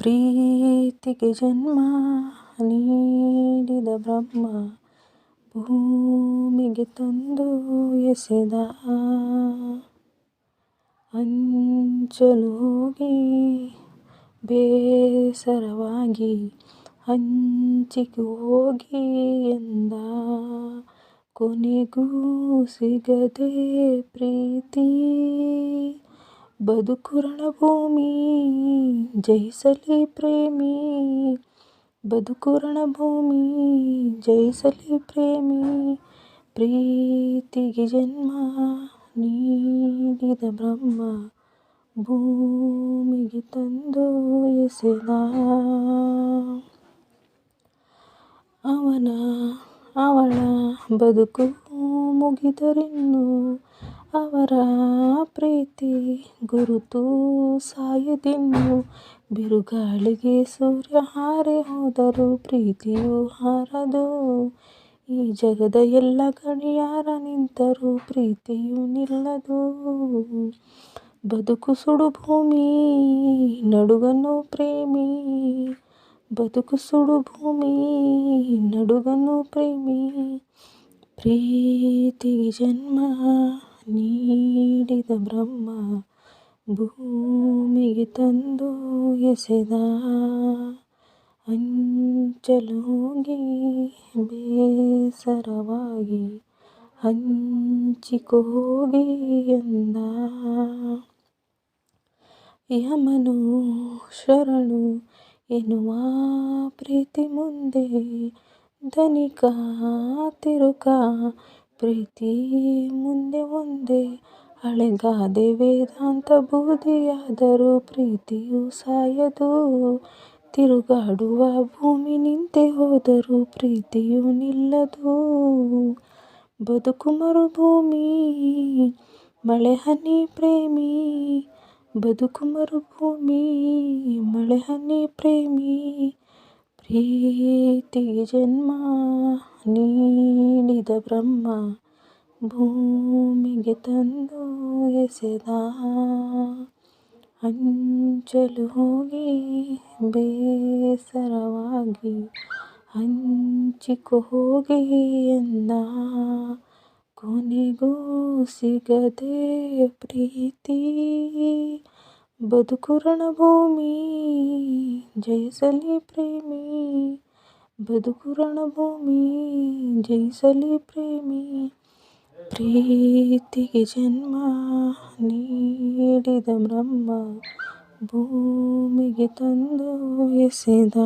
ಪ್ರೀತಿಗೆ ಜನ್ಮ ನೀಡಿದ ಬ್ರಹ್ಮ ಭೂಮಿಗೆ ತಂದು ಎಸೆದ. ಅಂಚಲು ಹೋಗಿ ಬೇಸರವಾಗಿ ಹಂಚಿಗೆ ಹೋಗಿ ಎಂದ. ಕೊನೆಗೂ ಸಿಗದೆ ಪ್ರೀತಿ ಬದುಕು ರಣಭೂಮಿ ಜಯಿಸಲಿ ಪ್ರೇಮಿ. ಬದುಕು ರಣಭೂಮಿ ಜಯಿಸಲಿ ಪ್ರೇಮಿ. ಪ್ರೀತಿಗೆ ಜನ್ಮ ನೀಡಿದ ಬ್ರಹ್ಮ, ಭೂಮಿಗೆ ತಂದು ಎಸೆದ. ಅವನ, ಅವಳ ಬದುಕು ಮುಗಿದರಿನ್ನು ಅವರ ಪ್ರೀತಿ ಗುರುತು ಸಾಯದಿನ್ನು ಬಿರುಗಾಳಿಗೆ ಸೂರ್ಯ ಹಾರಿ ಹೋದರು ಪ್ರೀತಿಯು ಹಾರದು. ಈ ಜಗದ ಎಲ್ಲ ಗಡಿಯಾರ ನಿಂತರು ಪ್ರೀತಿಯು ನಿಲ್ಲದು. ಬದುಕು ಸುಡು ಭೂಮಿ, ನಡುಗನು ಪ್ರೇಮಿ. ಬದುಕು ಸುಡು ಭೂಮಿ, ನಡುಗನು ಪ್ರೇಮಿ. ಪ್ರೀತಿಗೆ ಜನ್ಮ. ನೀಡಿದ ಬ್ರಹ್ಮ ಭೂಮಿಗೆ ತಂದು ಎಸೆದ. ಅಂಚಲು ಹೋಗಿ ಬೇಸರವಾಗಿ ಹಂಚಿಕೊ ಹೋಗಿ ಎಂದ. ಯಮನು ಶರಣು ಎನ್ನುವ ಪ್ರೀತಿ ಮುಂದೆ ಧನಿಕ ತಿರುಕ ಪ್ರೀತಿ ಮುಂದೆ ಒಂದೇ. ಹಳೆಗಾದೆ ವೇದಾಂತ ಬೂದಿಯಾದರೂ ಪ್ರೀತಿಯು ಸಾಯದು. ತಿರುಗಾಡುವ ಭೂಮಿ ನಿಂತೇ ಹೋದರೂ ಪ್ರೀತಿಯು ನಿಲ್ಲದು. ಬದುಕು ಮರುಭೂಮಿ, ಮಳೆ ಹನಿ ಪ್ರೇಮಿ. ಬದುಕು ಮರುಭೂಮಿ, ಮಳೆ ಹನಿ ಪ್ರೇಮಿ. ಪ್ರೀತಿಗೆ ಜನ್ಮ ನೀಡಿದ ಬ್ರಹ್ಮ ಭೂಮಿಗೆ ತಂದು ಎಸೆದ. ಅಂಚಲು ಹೋಗಿ ಬೇಸರವಾಗಿ ಹಂಚಿಕೊ ಹೋಗಿ ಎಂದ. ಕೊನೆಗೂ ಸಿಗದೆ ಪ್ರೀತಿ ಬದುಕು ರಣಭೂಮಿ ಜಯಿಸಲಿ ಪ್ರೇಮಿ ಬದುಕು ರಣಭೂಮಿ ಜಯಿಸಲಿ ಪ್ರೇಮಿ ಪ್ರೀತಿಗೆ ಜನ್ಮ ನೀಡಿದ ಬ್ರಹ್ಮ ಭೂಮಿಗೆ ತಂದು ಎಸೆದ